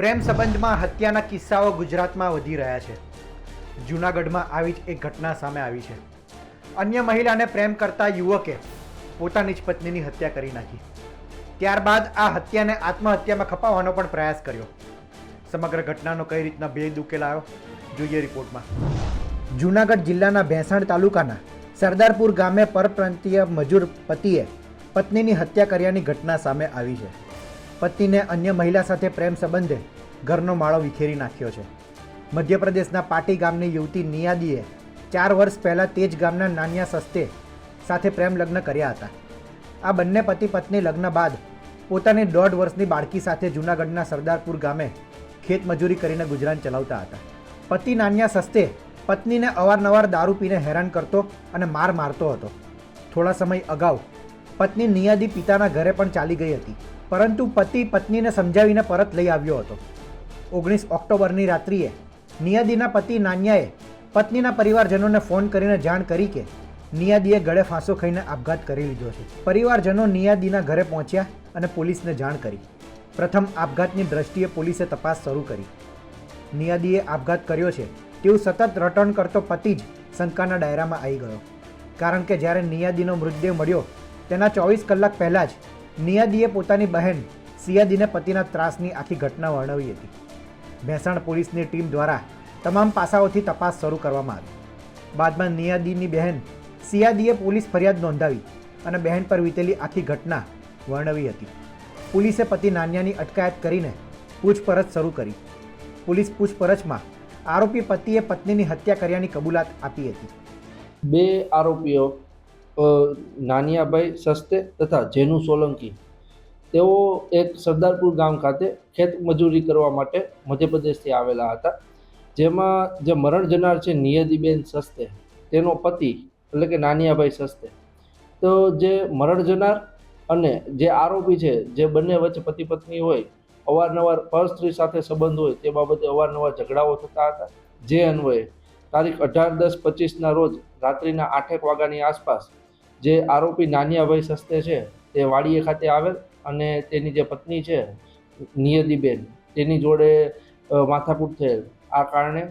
પ્રેમ સંબંધમાં હત્યાના કિસ્સાઓ ગુજરાતમાં વધી રહ્યા છે. જૂનાગઢમાં આવી જ એક ઘટના સામે આવી છે. અન્ય મહિલાને પ્રેમ કરતા યુવકે પોતાની જ પત્નીની હત્યા કરી નાખી. ત્યારબાદ આ હત્યાને આત્મહત્યામાં ખપાવવાનો પણ પ્રયાસ કર્યો. સમગ્ર ઘટનાનો કઈ રીતના ભેદ ઉકેલાયો? જોઈએ રિપોર્ટમાં. જૂનાગઢ જિલ્લાના ભેંસાણ તાલુકાના સરદારપુર ગામે પરપ્રાંતીય મજૂર પતિએ પત્નીની હત્યા કર્યાની ઘટના સામે આવી છે. પત્નીને અન્ય મહિલા સાથે પ્રેમ સંબંધે ઘરનો માળો વિખેરી નાખ્યો છે. મધ્યપ્રદેશના પાટી ગામની યુવતી નિયાદીએ ચાર વર્ષ પહેલાં તે જ ગામના નાનિયા સસ્તે સાથે પ્રેમ લગ્ન કર્યા હતા. આ બંને પતિ પત્ની લગ્ન બાદ પોતાની દોઢ વર્ષની બાળકી સાથે જૂનાગઢના સરદારપુર ગામે ખેતમજૂરી કરીને ગુજરાન ચલાવતા હતા. પતિ નાનિયા સસ્તે પત્નીને અવારનવાર દારૂ પીને હેરાન કરતો અને માર મારતો હતો. થોડા સમય અગાઉ પત્ની નિયાદી પિતાના ઘરે પણ ચાલી ગઈ હતી. પરંતુ પતિ પત્નીને સમજાવીને પરત લઈ આવ્યો હતો. ઓગણીસ ઓક્ટોબરની રાત્રિએ નિયાદીના પતિ નાન્યાએ પત્નીના પરિવારજનોને ફોન કરીને જાણ કરી કે નિયાદીએ ગળે ફાંસો ખાઈને આપઘાત કરી લીધો છે. પરિવારજનો નિયાદીના ઘરે પહોંચ્યા અને પોલીસને જાણ કરી. પ્રથમ આપઘાતની દ્રષ્ટિએ પોલીસે તપાસ શરૂ કરી. નિયાદીએ આપઘાત કર્યો છે. તેવું સતત રટણ કરતો પતિ જ શંકાના ડાયરામાં આવી ગયો. કારણ કે જ્યારે નિયાદીનો મૃતદેહ મળ્યો, તેના ચોવીસ કલાક પહેલાં જ નિયાદીએ પોતાની બહેન સિયાદીને પતિના ત્રાસની આખી ઘટના વર્ણવી હતી. મહેસાણ પોલીસની ટીમ દ્વારા તમામ પાસાઓથી તપાસ શરૂ કરવામાં આવી. બાદમાં નિયાદીની બહેન સિયાદીએ પોલીસ ફરિયાદ નોંધાવી અને બહેન પર વીતેલી આખી ઘટના વર્ણવી હતી. પોલીસે પતિ નાન્યાની અટકાયત કરીને પૂછપરછ શરૂ કરી. પોલીસ પૂછપરછમાં આરોપી પતિએ પત્નીની હત્યા કર્યાની કબૂલાત આપી હતી. બે આરોપીઓ નાનિયાભાઈ સસ્તે તથા જેનુ સોલંકી. તેઓ એક સરદારપુર ગામ ખાતે ખેત મજૂરી કરવા માટે મધ્યપ્રદેશથી આવેલા હતા, જેમાં જે મરણ જનાર છે નિયતિબેન સસ્તે, તેનો પતિ એટલે કે નાનિયાભાઈ સસ્તે. તો જે મરણ જનાર અને જે આરોપી છે, જે બંને વચ્ચે પતિ પત્ની હોય, અવારનવાર પરસ્ત્રી સાથે સંબંધ હોય, તે બાબતે અવારનવાર ઝઘડાઓ થતા હતા. જે અન્વયે તારીખ અઢાર દસ પચીસના રોજ રાત્રિના આઠેક વાગ્યાની આસપાસ જે આરોપી નાનિયાભાઈ સસ્તે છે, તે વાડીએ ખાતે આવેલ અને તેની જે પત્ની છે, નિયતિબેન, તેની જોડે માથાકૂટ થયેલ. આ કારણે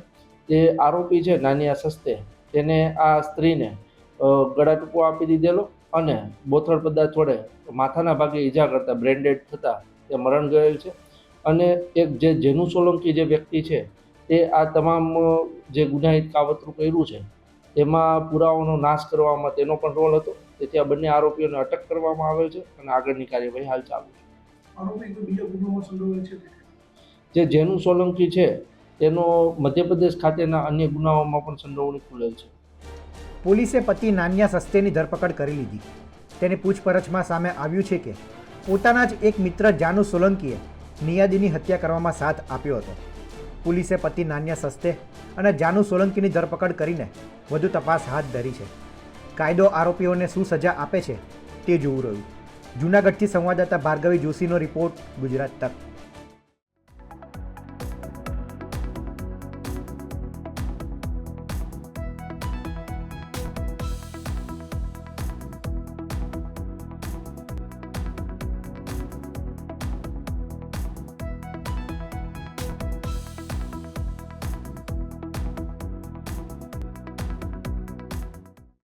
તે આરોપી છે, નાનિયા સસ્તે. તેને આ સ્ત્રીને ગળા ટૂંકો આપી દીધેલો અને બોથડ પદાર્થ વડે માથાના ભાગે ઈજા કરતા, બ્રેન્ડેડ થતાં તે મરણ ગયેલ છે. અને એક જે જેનુ સોલંકી જે વ્યક્તિ છે, તે આ તમામ જે ગુનાહિત કાવતરું કર્યું છે તેમાં પુરાવાનો નાશ કરવામાં તેનો પણ રોલ હતો. તેથી આ બંને આરોપીઓને અટક કરવામાં આવેલ છે અને આગળની કાર્યવાહી હાલ ચાલુ છે. આરોપી કોઈ બીજા ગુનામાં સંડોવાયેલ છે જે જેનુ સોલંકી છે તેનો મધ્યપ્રદેશ ખાતેના અન્ય ગુનાઓમાં પણ સંડોવણી ખુલેલ છે. પોલીસે પતિ નાન્યા સસ્તેની ધરપકડ કરી લીધી. તેની પૂછપરછમાં સામે આવ્યું છે કે પોતાના જ એક મિત્ર જાનુ સોલંકીએ નિયાદીની હત્યા કરવામાં સાથ આપ્યો હતો. પોલીસે પતિ નાન્યા સસ્તે અને જાનુ સોલંકીની ધરપકડ કરીને વધુ તપાસ હાથ ધરી છે. કાયદો આરોપીઓને શું સજા આપે છે તે જોવું રહ્યું. જૂનાગઢથી સંવાદદાતા ભાર્ગવી જોશીનો રિપોર્ટ ગુજરાત તક.